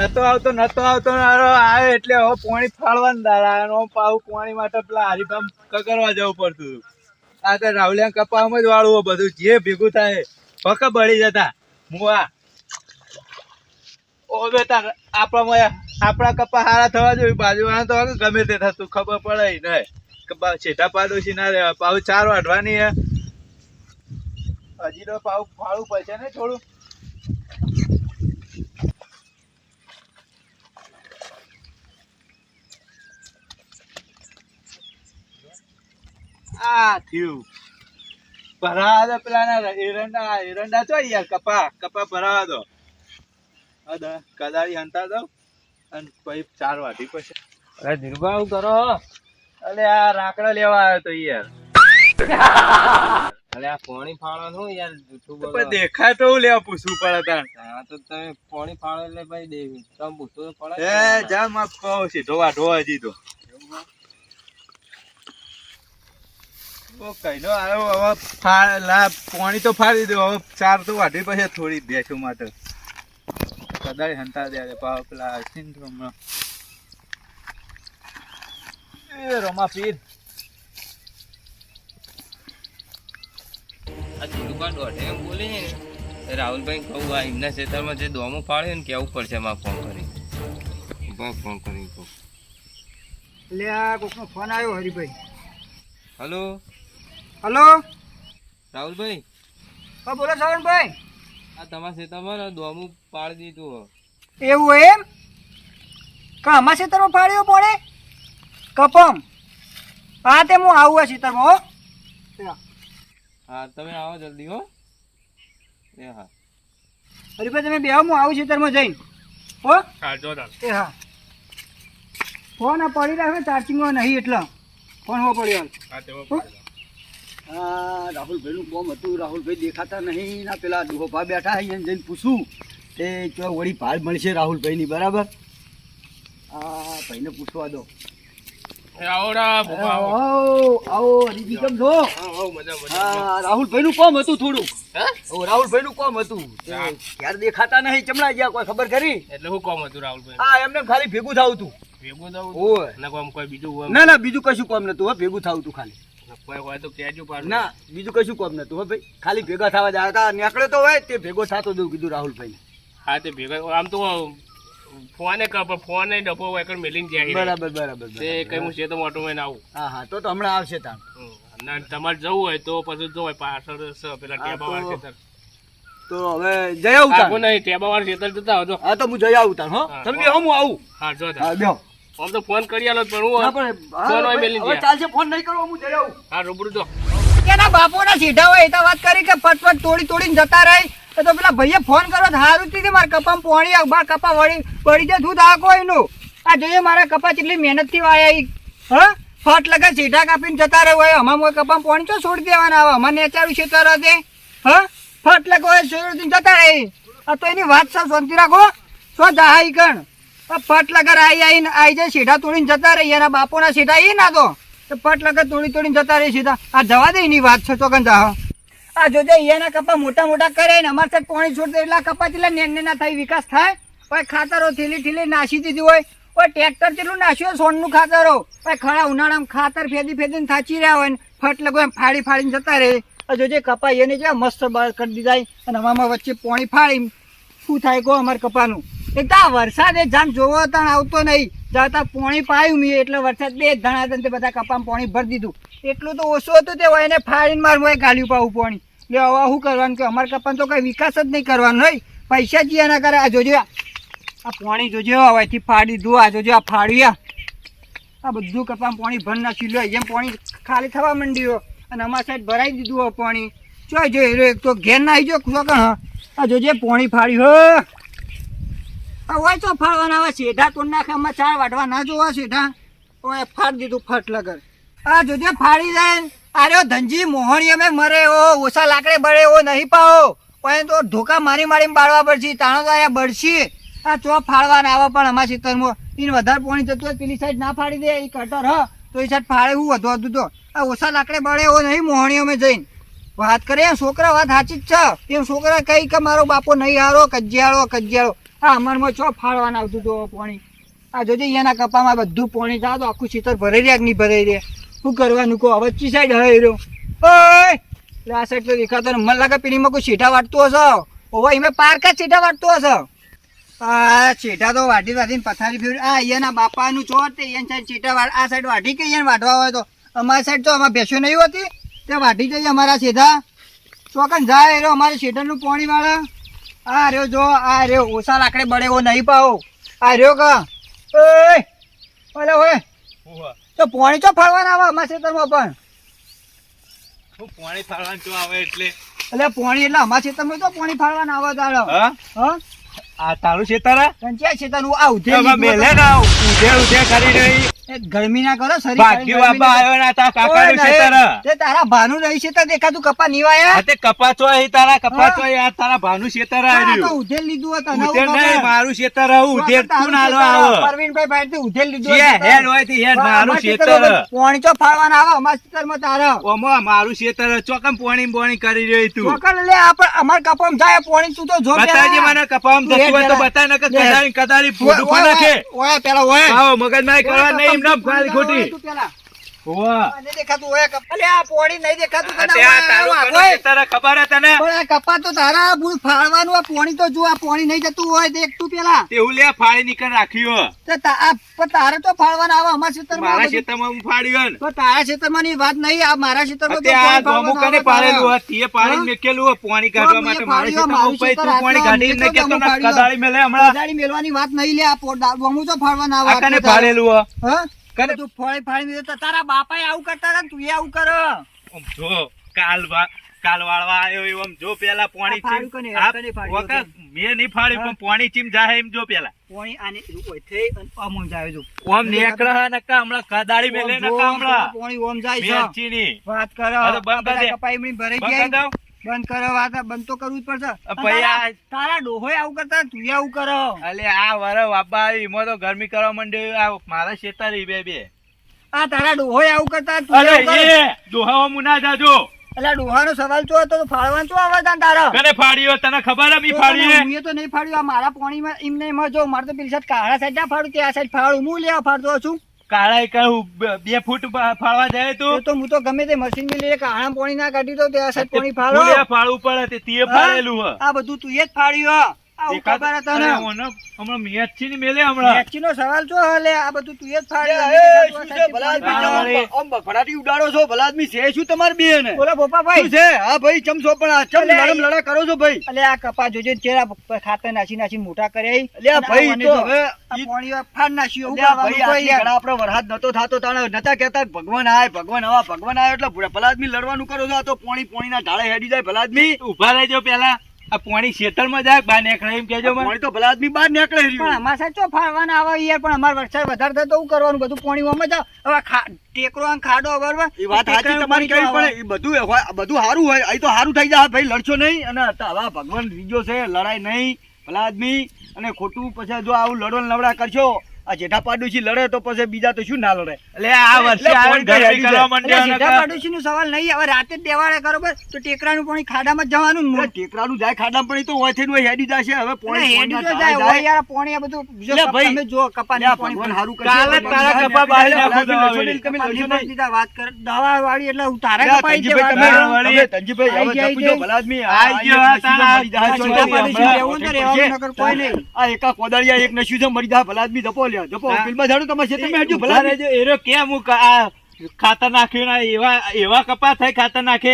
નતો આવતો નતો આવતો આવે એટલે હવે પાણી ફાળવાનું દાડા અને પોણી માટે પેલા હરીફામ કકરવા જવું પડતું આ તો રાવલિયા કપામાં જ વાળવું બધું, જે ભેગું થાય ફક બળી જતા, મુવા. ઓ બેટા આપણા આપણા કપા હારા થવા જોઈએ બાજુવાળા તો ગમે તે થતું, ખબર પડે નહીં છેટા પાડોશી ના રહેવા પાવ ચાર વાઢવાની હજી તો પાવ ફાળવું પડશે ને થોડું? આ થયું. ભરાવા દો પેલા ના એરંડા એરંડા ચો યાર કપા કપા ભરાવા દો. કદાળી હંતા દો અને પછી ચાર વાટી પછી. અરે ધીરુભા હું કરો. અલે આ રાકડા લેવા આવ્યો તો યાર. અરે આ પાણી ફાળવાનું યાર જૂઠું તો દેખાય તો હું લેવા પૂછવું પડે તાણ. હા તો તમે પાણી ફાળો એટલે ભાઈ દે તમે પૂછતો તો પડે. એ ને. જા માફ કહો સીધો વાઢો હજી તો. ઓ કઈ નો આવ્યો હવે લા પાણી તો ફાડી દો હવે ચાર તો વાઢી પછી થોડી બેઠું માટે. કદાચ હંતા દે પાવ પેલા હમણાં એ રમા પીર. આ ધીરુભા દોઢે એમ બોલે ને રાહુલભાઈ કહું આ એમના ખેતરમાં જે દોમું ફાળ્યું ને કેવું પડશે એમાં ફોન કરી ભાઈ ફોન કરી કહું. લે આ કોકનો ફોન આવ્યો હરિભાઈ. Hello hello? રાહુલભાઈ? હા બોલો શ્રવણભાઈ આ તમારા ખેતરમાં દોમું પાડી દીધું હો. એવું હોય એમ? કા અમારા ખેતરમાં ફાળ્યો પડે? કપમ. હા તે હું આવું આ ખેતરમાં હો. હા. તમે આવો જલ્દી હો. એ હા. હરીભાઈ તમે બે હું આવું ખેતરમાં જઈને. હો. હા જો એ હા. ફોન આ પડી રાખે ચાર્જિંગમાં નહીં એટલે. ફોન હો પડ્યો હો? હા રાહુલભાઈનું કોમ હતું રાહુલભાઈ દેખાતા નહીં. ના પેલા ડોભા બેઠા અહીંયા જઈને પૂછું. તે જો વળી ભાડ મળશે રાહુલભાઈની બરાબર? આ ભાઈને પૂછવા દો. આવો આવો. કેમ હતું થોડું. ઓ રાહુલભાઈનું કોમ હતું. ક્યારે દેખાતા નહીં ચમડા ગયા કોઈ ખબર કરી એટલે હું કોમ હતું રાહુલભાઈ? હા એમને ખાલી ભેગું થાવું હતું ભેગું થવું ના ના બીજું કશું કોમ નતું હો ભેગું થાવું તું ખાલી. કોઈ હોય તો કહેજો પાછું. ના બીજું કશું કોમ નતું હો ભાઈ. ખાલી ભેગા થવા જાય. હતા નીકળે તો હોય તે ભેગો થતો દઉં કીધું રાહુલભાઈ હા તે ભેગા આમ તો ફોને કપ ફોને ડબ્બો હોય કર મેલીને જાય બરાબર બરાબર તે કઈ હું છે તો મોટો મેન આવું. હા હા તો તો હમણાં આવશે તાણ. ના તમારે જવું હોય તો પછી જો હોય પાછળ પેલા ટેબા વાળા ખેતર. તો હવે જઈ આવું તાણ નહીં ટેબા વાળા ખેતર જતા હા તો હું જઈ આવું હો. હા, તમે હું આવું. હા જો હા બેહો. આમ તો ફોન કરી આલો પણ હું પણ ફોન હોય મેલી હવે ચાલશે ફોન નહીં કરો હું જઈ આવું. હા રૂબરૂ જો. એના બાપોના સીધા હોય એ તો વાત કરી કે ફટફટ તોડી તોડીને જતા રહી. તો તો પેલા ભાઈએ ફોન કર્યો સારું હતી મારા કપામાં પોણી બાર કપા વળી પડી જાય શું થા એનું. આ જોઈએ મારા કપા કેટલી મહેનતથી વાયા ઈ. હા? ફટ લગા સીધા કાપીને જતા રહે હોય અમાર કપામાં પોણી તો છોડી દેવાના આવે? અમારે નેચારું ખેતર હશે હા? ફટ લગો હોય છોડી જતા રહે. આ તો એની વાત સર શાંતિ રાખો શું જાહાઈ કણ ફટ લગર આઈ આઈને આઈ જાય, સીધા તોડીને જતા રહી એના બાપોના સીધા એ ના તો તો ફટ લગર તોડી તોડીને જતા રહી સીધા. આ જવા દે એની વાત છે તો કન જાહ. આ જોજે એના કપા મોટા મોટા કરે ને, અમારે સાહેબ પાણી છોડતો એટલા કપા એટલા નેન ના થાય, વિકાસ થાય. પછી ખાતરો થીલી થીલી નાસી દીધી હોય. કોઈ ટ્રેક્ટર જેટલું નાસ્યું સોનનું ખાતરો. પછી ખરા ઉનાળામાં ખાતર ફેદી ફેદીને થાચી રહ્યા હોય ને, ફટ લગો એમ ફાડી ફાડીને જતા રહે. જોજે કપા એને જે મસ્ત બહાર કરી દીધા અને હવામાં વચ્ચે પાણી ફાડી શું થાય કહો અમારે કપાનું? એક તો વરસાદ એ જાણ જોવો તાણ આવતો નહીં. જતા પાણી પાયું મેં, એટલે વરસાદ બે જ ધણા હતા બધા કપામાં પાણી ભરી દીધું. એટલું તો ઓછું હતું તે હોય, એને ફાડીને મારું હોય ગાલ્યું પાવું પાણી. એટલે હવે શું કરવાનું કે અમારા કપાન તો કંઈ વિકાસ જ નહીં કરવાનો હોય પૈસા જ એના કરે આ જોજો, આ. પાણી જોજો હવેથી ફાડી દીધું, આ જોજો, આ ફાડ્યા, આ. બધું કપામાં પાણી ભર નાખ્યું. લો જેમ પાણી ખાલી થવા માંડ્યું. અને અમારા સાઈડ ભરાઈ દીધું પાણી. જો હીરો એક તો ઘેર ના આવી જો કણ આ જોજે, પાણી ફાડ્યું, હો. હોય તો ફાડવાના આવે સીધા તો નાખે અમે ચાર વાટવા ના જોવા, સીધા. ઓય, ફાડ દીધું ફાટ લગર આ જોજે ફાડી જાય. અરે ધનજી, મોહણી અમે મરે ઓ ઓછા લાકડે બળે ઓ નહીં પાઓ ઓય, તો ધોકા મારી મારીને બાળવા પડશે, તાણો તો અહીંયા બળશી. આ ચો ફાડવાના આવે પણ અમારા ખેતરમાં એને વધારે પાણી જતું હોય પેલી સાઈડ ના ફાડી દે એ કટર હ. તો એ સાઈડ ફાડે હું વધુ હતું તો. આ ઓછા લાકડે બળે એવો નહીં મોહણી અમે જઈને. વાત કરે છોકરા, વાત સાચી જ છે. એમ છોકરા કઈ કે મારો બાપો નહીં હારો, કજિયાળો કજિયાળો. આ અમરમાં ચો ફાળવાના આવતું હતું પાણી? આ જોજે એના કપામાં બધું પાણી થાય તો આખું ચિત્ર ભરાઈ રહ્યા નહીં ભરાઈ રહ્યા? શું કરવાનું? કહો હવે ચી સાઈડ હવે રહ્યો? ઓય! એટલે આ સાઈડ તો દેખાતો મને લાગે પીણીમાં કોઈ સીટા વાટતો હશે? ઓવા, એમાં પાર્ક જ સીટા વાટતો હશે? આ ચેટા તો વાટી વાટીને પથારી ફેર આ અહીંયાના બાપાનું છો તે અહીંયા સાઈડ ચેટા વાળ આ સાઈડ વાટી કે અહીંયા વાટવા હોય તો? અમારી સાઈડ તો અમારે ભેંસો નહીં હોતી. તે વાટી જઈએ અમારા સીધા ચોકન જાય રહ્યો અમારે શેટરનું પાણી વાળા. આ રહ્યો જો આ રહ્યો. ઓછા લાકડે બળે એવો નહીં પાવો. આ રહ્યો કા? એ ઓલે ઓય! તો પોણી તો ફાળવાના આવે અમારા ખેતરમાં પણ? પોણી પાણી ફાળવાનું તો આવે એટલે. એટલે પોણી એટલે અમારા ખેતરમાં તો પોણી ફાળવાના આવે તારો હા? હા? આ તારું છે તારા કંચ્યા ખેતરનું આ ઉધે તમે મેલે ના ઉધે ઉધે કરી રહી. ગરમી ના કરો શરીર ભાગ્ય બાબા આવ્યો ના તા કાકાનું છે તારા તે તારા ભાનું રહી છે તો દેખાતું કપા નીવાયા તે કપાચો અહીં તારા કપાચો અહીં આ તારા ભાનું શેતર આ તો ઉધેલ લીધું હતું ઉધેર નહીં મારું શેતર આવું ઉધેર તું ના લો આવો? પરવીનભાઈ ભાઈ ઉધેલ લીધું જે હેડ હોય તે હેડ મારું અમારા પોણી ફાળવાના આવે અમારા તારા. ઓમો મારું શેતર ચોકમ પોણી બોણી કરી રહી તું. ચોકન લે આપણે અમાર કપામ જાય પોણી તું તો જો બતાવજે મને કપામ તું જતું હોય તો બતા નકર લે. કદાળી કદાળી નાખે ઓય પેલા ઓય. આવો મગજમારી કરવા નહીં એમ નામ ખાલી ખોટી. તારું ઓય, કોનું ઓય. શેતર ખબર હે તને પણ આ કપા તો તારા બુલ ફાળવાનું આ પોણી તો જો આ પોણી નહીં જતું હોય દેખ તું પેલા તેવું લે ફાળી નીકળ રાખ્યું તો તા- આ પણ તારે તો ફાળવાના આવે અમારા ખેતરમાં મારા આ બધું. ખેતરમાં હું ફાડ્યું તો તારા ખેતરમાં ની વાત નહીં આ મારા ખેતરમાં તો તે આ પોણી ગોમું ફાળવાના કને આવે પાડેલું તારા. હોય તે પાડીને હા? મેકેલું હોય પોણી કાઢવા તો માટે મેં મારા પાડ્યું, ખેતરમાં મારું પછી તું ખેતર પોણી આટલું કાઢીને મેં તો કેતો ગોમું ના પાડ્યું. કદાળી મેલે હમણાં કદાળી મેલવાની વાત નહીં લે આ તો ફાળવાના આવે કને તું ફાડી મેલ્યો તો તારા બાપાએ આવું કરતા હતા તું આવું કરો. આમ જો કાલ વા- કાલ વાળવા આવ્યો એવું આમ જો પેલા પોણી ચીમ વખત મેં નહીં ફાડ્યું પણ પોણી ચીમ જાહે એમ જો પેલા. પોણી આને આમ આમ જાય જો. ઓમ નેકળા નકા હમણા કદાળી મેલે નકા હમણા પોણી ઓમ જાય છે. વાત કરો. બંધ કરી કપાઈ એમની ભરાઈ કરી ગયા? બંધ કરો વાત બંધ તો કરવું જ પડશે. તારા- ડોહો ડોહોય આવું કરતા તું આવું કરો. અલે આ વર વાપા એમાં તો ગરમી કરવા માંડ્યું. આ મારા શેતા રહી બે બે. આ તારા ડોહોય આવું કરતા તું અરે આવું કરો. મુના જાજો. એટલે ડોહાનો સવાલ શું હતો તો ફાળવાનો શું આવે તાન તારો? કને ફાડ્યો તને ખબર હે મી તો ફાડી તો નહીં ફાડ્યું આ મારા પાણીમાં એમાં જો મારે તો પેલી સાઈડ કાળા સાઈડ ના ફાડું તે આ સાઈડ ફાડું હું લેવા ફાડતો છું? કાળા કહું બે- ફૂટ ફાળવા જાય તો. તું તો હું તો ગમે તે મશીનમાં લઈને કાળા પોણી ના કાઢી તો તે આ સાઈડ પાણી ફાળવું ફાડવું પડે તે ફાળેલું આ બધું તું એ જ ફાળ્યું ખબર હતા અરે ઓનો હમણાં મેચી ની મેલે હમણાં. મેચીનો સવાલ શું હલે આ બધું તું જ ફાડ્યું એ, આ શું છે? સાઈડથી ભલા પોણી આદમી ફાડો. અરે. આમ બફડાટી ઉડાડો છો ભલા આદમી છે? શું તમારે બે ને બોલો ભોપાભાઈ શું છે? હા ભાઈ ચમ છો પણ આ ચમ લડમ લડા કરો છો ભાઈ? અલે આ કપા જોજો ચેરા ખાતર નાસી નાસી મોટા કર્યા અલે ભાઈ તો હવે ફાડ આ આપણો વરસાદ નતો થાતો તાણે નતા કહેતા ભગવાન આય ભગવાન આવા ભગવાન આય એટલે ભલા આદમી લડવાનું કરો છો આ તો પોણી પોણીના ઢાળે હેડી જાય ભલા આદમી. ઊભા રહેજો પેલા આ પોણી ખેતરમાં જાય બહાર નીકળે એમ કેજો મને. પોણી તો ભલા આદમી બહાર નીકળે પણ અમારા સાહેબ ચો ફાડવાના આવે યાર પણ અમારે વરસાદ વધારે થાય તો શું કરવાનું? બધું પોણીમાં જ આવે. હવે ટેકરો અને ખાડો બરોબર? એ વાત સાચી તમારી પાણી કઈ પણ એ બધું બધું સારું હોય. અહીં તો સારું થઈ જાય. ભાઈ લડશો નહીં અને હવે ભગવાન રીજો છે લડાઈ નહીં. ભલા આદમી અને ખોટું પછી જો આવું લડો નવડા લવડા કરશો આ જેઠા પાડોશી લડે તો પછી બીજા તો શું ના લડે એટલે આ વર્ષે. એટલે માંડ્યો સીધા સવાલ નહીં હવે રાતે જ દેવાળે બસ તો ટેકરાનું પાણી ખાડામાં માં જવાનું ને. ટેકરાનું જાય ખાડા પણ તો હોય થઈને હેડી જશે હવે પાણી પોણી હેડી તો જાય હોય યાર પાણી આ બધું જો ભાઈ, તમે જો કપાની પોણી હારું કાલે તારા કપા બહાર નાખો. દીધા વાત કર દવા વાળી એટલે હું તારા કપાઈ જે તમે- વાળી તંજીભાઈ, હવે જપજો, ભલા આદમી. આ ગયો, એક તારા નસીબ મરી આ છોડી સીધા દે, પાડોશી હમણાં. તો રહેવાનું નગર કોઈ નહીં. આ એકા કોદાળિયા એક નસ્યું છે મરી જાય ભલા આદમી જપો લ્યો જપો હા. બિલમાં ઝાડુ તમારે ખેતરમાં હેડજો, ભલા. રહેજો. એરો કેમ હું ખાતર નાખ્યું ને એવા એવા કપા થાય ખાતર નાખે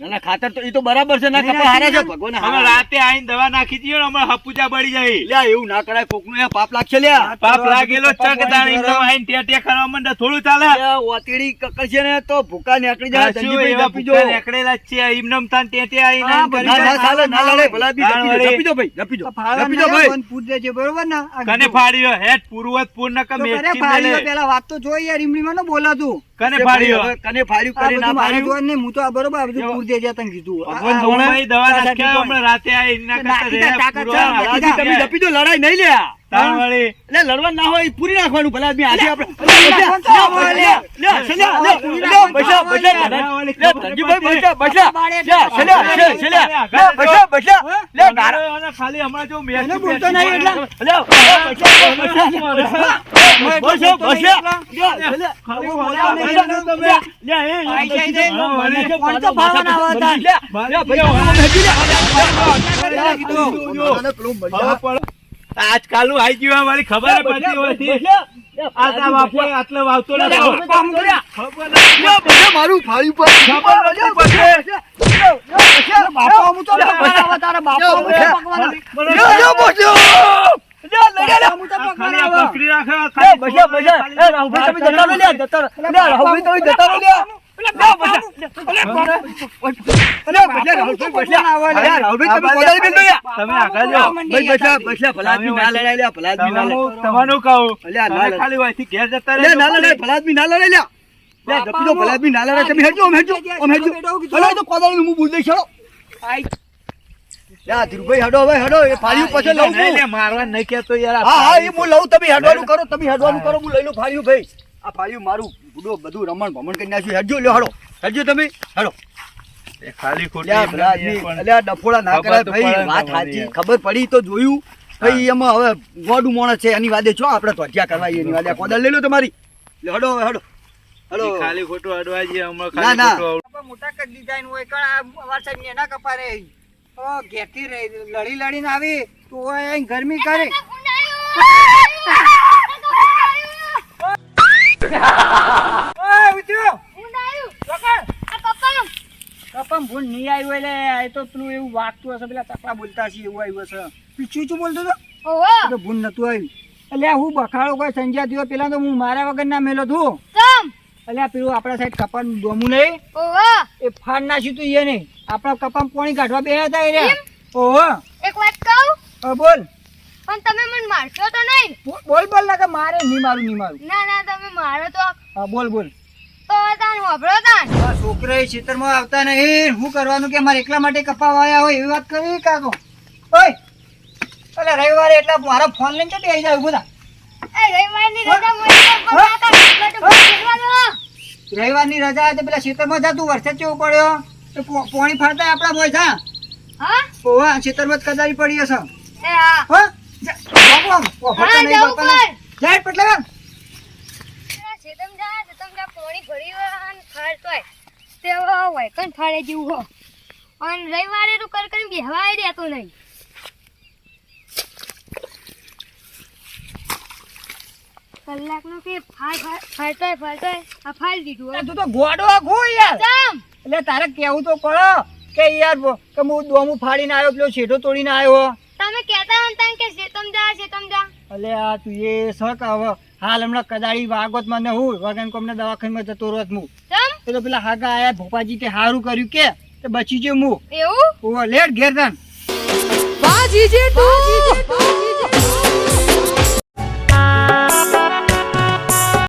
ના, ના, ખાતર તો ઈ તો બરાબર છે ના નહીં કપા છે ભગવાન અમે રાતે આઈને દવા નાખી દઈએ હમણાં હપુચા બળી જાય. લ્યા, એવું ના કરાય કોકનું એ પાપ લાગશે લ્યા. પાપ લાગેલો ચક દાણી તો આઈને ટેટે કરવા માંડે થોડું ચાલે. લ્યા, ઓતેડી કકડશે ને તો ભૂકા નીકળી જાય કશું જપી જો. નીકળેલા જ છે એમનેમ તાન ટેટે આઈને કરી ના, ચાલે, ના લડે, ભલા આદમી જપી જો, વળી. જપી જો ભાઈ, જપી જો. જપી જો ભાઈ. બંધ પૂછ દેજે, બરોબર ને? કને ફાડ્યો? પૂરું પૂર તો પેલા વાત તો જોઈ યાર ઇમલીમાં ન બોલાતું. કને ફાડ્યો? કને ફાડ્યું કરી ના ફાડ્યું જોવાનું હું તો આ બરોબર બધું તને કીધું. ભગવાન દવા નાખ્યા હમણાં રાતે કરતા દે. જો, લડાઈ નહીં લ્યા. તાણ વળી. એટલે લડવા ના હોય પૂરી નાખવાનું ભલા આદમી આજે આપણે ખાલી હમણાં જો બોલતો નહીં એટલે. બસ બસ લે ખાલી બોલાવો નહીં બોલાવો એટલે તમે. લે એ આઈ ગયું મારી ખબર પડતી હોય આ તા બાપો વાવતો નતો. ખબર નથી. મારું ફાળ્યું પર ખબર નથી પછી. બાપા હું તો પકવાના આવે તારા બાપા હું તો પકવાના. લે લે બોલ્યો લે લે લે હું તો ખાલી પકવાના આ આવે. પકડી રાખે, લે ખાલી બસ્યા બસ્યા એ રાહુભાઈ તમે બેન યાર તમે આગળ જાઓ. ભાઈ બસ્યા બસ્યા ભલાદમી ના લડાઈ લે ભલાદમી ના લડાઈ. તમારું- કહું અલ્યા. ખાલી અહીંથી ઘેર જતા રહે ના લડાઈ ભલાદમી ના લડાઈ લે લે જપી દો ભલાદમી ના લડાઈ. તમે હેજો અમે હેડજો અમે હેજો. હલો તો કોદાળી હું બોલ દઈશ હેડો. યા ધીરુભાઈ હડો હવે હડો. એ ફાળ્યું પછી લઉં છું. મારવા નહીં કેતો યાર હા હા એ હું લઉં તમે હેડવાનું કરો તમે હેડવાનું કરો હું લઈ લઉં ફાળ્યું ભાઈ. આ ફાળ્યું મારું બુડો બધું રમણ ભમણ કરી નાખ્યું હેડજો લ્યો હડો. હેડજો તમે હેડો. ખાલી ડફોડા ના ખબર કરાય ભાઈ વાત સાચી ખબર પડી તો જોયું. ભાઈ એમાં હવે ગોડું માણસ છે એની વાદે છો આપણે ધોતિયા કરવા એની વાદે. કોદળ લઈ લો તમારી. હડો હેડો હવે હડો. હલો ખાલી ખોટું અડવા જઈએ, હમણાં ખાલી ના. ખોટું મોટા કદ દીધા હોય કણ આ અમારા સાહેબ નેના કપા રે ઓ ઘેરથી રે લડી લડીને આવી તો ગરમી કરે. ઓય કપમ ભૂલ નહીં આવ્યું એટલે એ તો પેલું એવું વાગતું હશે પેલા ચકલા બોલતા હશે એવું આવ્યું હશે. પીછું શું બોલતો હતો? એ તો ભૂલ નતું આવ્યું. એટલે હું બખાડો કોઈ સંજ્યા થયો પેલા તો હું મારા વગર ના મેલો છું એટલે પેલું આપણા સાઈડ કપાન ડોમું નહીં. એ ફાડ નાખ્યું તું નહીં આપણા કપામાં પાણી કાઢવા બે હતા એ. ઓહો! એક વાત કહું? હા, બોલ. પણ તમે મને મારશો તો નહીં? બોલ બોલ ના કે મારે નહીં મારું નહીં મારું. ના ના તમે મારો તો હા બોલ બોલ. તો. તાન છોકરા ખેતરમાં આવતા નહીં. શું કરવાનું કે મારે એકલા માટે કપા આવ્યા હોય એવી વાત કરી કાકો. ઓય. અલે રવિવારે એટલા મારા ફોન લઈને ચડી આવી જાય બધા રવિવારની રજા તો પેલા ખેતરમાં જતું વરસાદ કેવો પડ્યો. તો પોણી ફરતા આપણા બોય થા હા? ઓહો ખેતરમાં જ કદારી પડી હશે. એ હા. હો જા, બાપુ આમ, ઓ, ફરતા હા, નહીં જવું બાપાને. કર. જાય પટલા ચેતમ જા ચેતમ જા પાણી ભરી હોય અને ફાડતોય તે હોય કંઠાળે જેવું હો અને રવિવારે તો કર કરીને બેહવાય રહેતો નહીં. કલાકનો કે આ દીધું તું તો ગોડો યાર. એટલે તારે કેવું તો પડો કે યાર કે હું દોમું ફાડીને આવ્યો પેલો શેઠો તોડીને આવ્યો. તમે કહેતા હતા કે ચેતમ જા ચેતમ જા. એટલે આ તું એ શક હવે. હાલ હમણાં કદાળી વાગોત મને હું વગન કોમને દવાખાનામાં જતો રોત હું એ તો પેલા હાગા આયા ભોપાજી તે હારું કર્યું કે તે બચી જે મુ. એવું? ઓ લેટ ઘેર ધન વાજી જે તું.